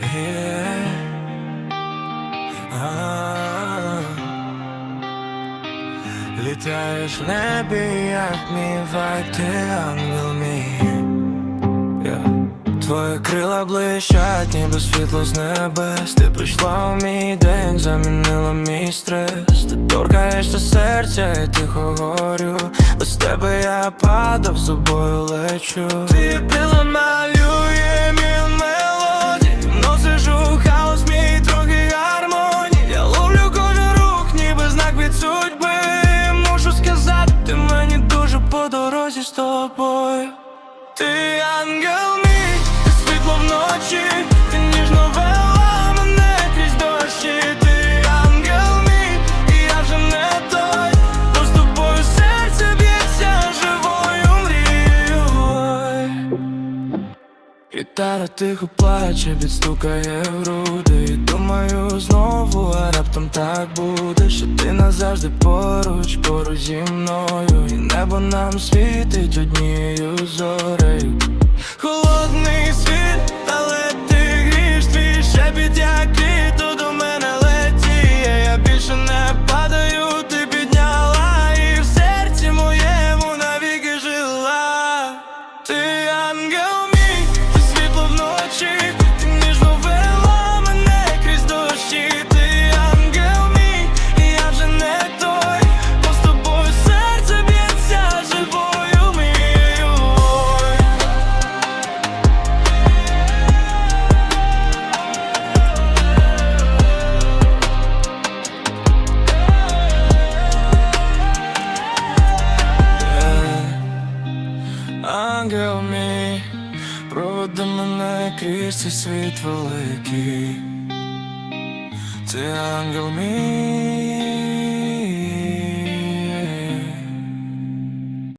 Yeah. Літаєш в небі, як мій вайб, ти ангел мій. Yeah. Твої крила блищать, ніби світло з небес. Ти прийшла у мій день, замінила мій стрес. Ти торкаєшся серця і тихо горю. Без тебе я падав, з собою лечу по дорозі з тобою ти ангел мій, Гітара тихо плаче, відстукає груди. І думаю знову, а раптом так буде Що ти назавжди поруч, поруч зі мною. І небо нам світить однією зорею Ангел мій, проведи мене крізь цей світ великий. Ти ангел мій,